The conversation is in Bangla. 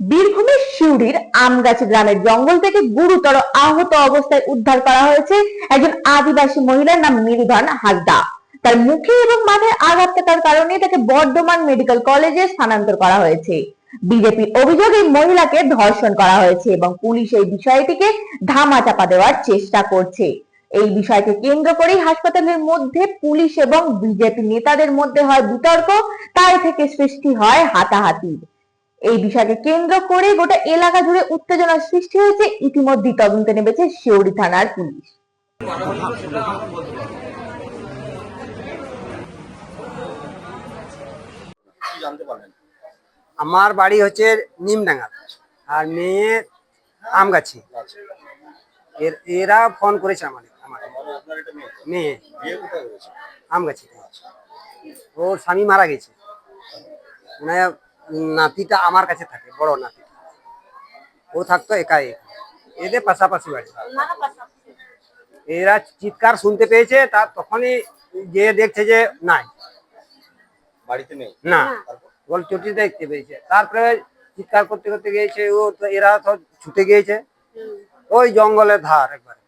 বীরভূমের সিউড়ির আমগাছি গ্রামের জঙ্গল থেকে গুরুতর আহত অবস্থায় উদ্ধার করা হয়েছে একজন আদিবাসী মহিলার নাম মিরুধান হাসদা তার মুখে এবং মাথায় আঘাত থাকার কারণে তাকে বর্ধমান মেডিকেল কলেজে স্থানান্তর করা হয়েছে। বিজেপির অভিযোগ এই মহিলাকে ধর্ষণ করা হয়েছে এবং পুলিশ এই বিষয়টিকে ধামাচাপা দেওয়ার চেষ্টা করছে। এই বিষয়কে কেন্দ্র করেই হাসপাতালের মধ্যে পুলিশ এবং বিজেপি নেতাদের মধ্যে হয় বিতর্ক, তাই থেকে সৃষ্টি হয় হাতাহাতি। এই বিষয়কে কেন্দ্র করে গোটা এলাকা জুড়ে উত্তেজনার সৃষ্টি হয়েছে। ইতিমধ্যেই তদন্তে নেমেছে শিউরি থানার পুলিশ। আমার বাড়ি হচ্ছে নিমডাঙ্গা। আর মেয়ে আমগাছি। এর ফোন করেছে আমাদের আমার মেয়ে আমগাছি ওর স্বামী মারা গেছে। নাতিটা আমার কাছে থাকে বড় নাতি। ও থাকতো একাই। এদের পাশাপাশি বাড়ি। এরা চিৎকার শুনতে পেয়েছে তার তখনই যে দেখছে যে নাই। বাড়িতে নেই? না। বল চটি দেখতে পেয়েছে। তারপরে চিৎকার করতে করতে গিয়েছে ও তো এরা তো ছুটে গিয়েছে। ওই জঙ্গলের ধার একবারে।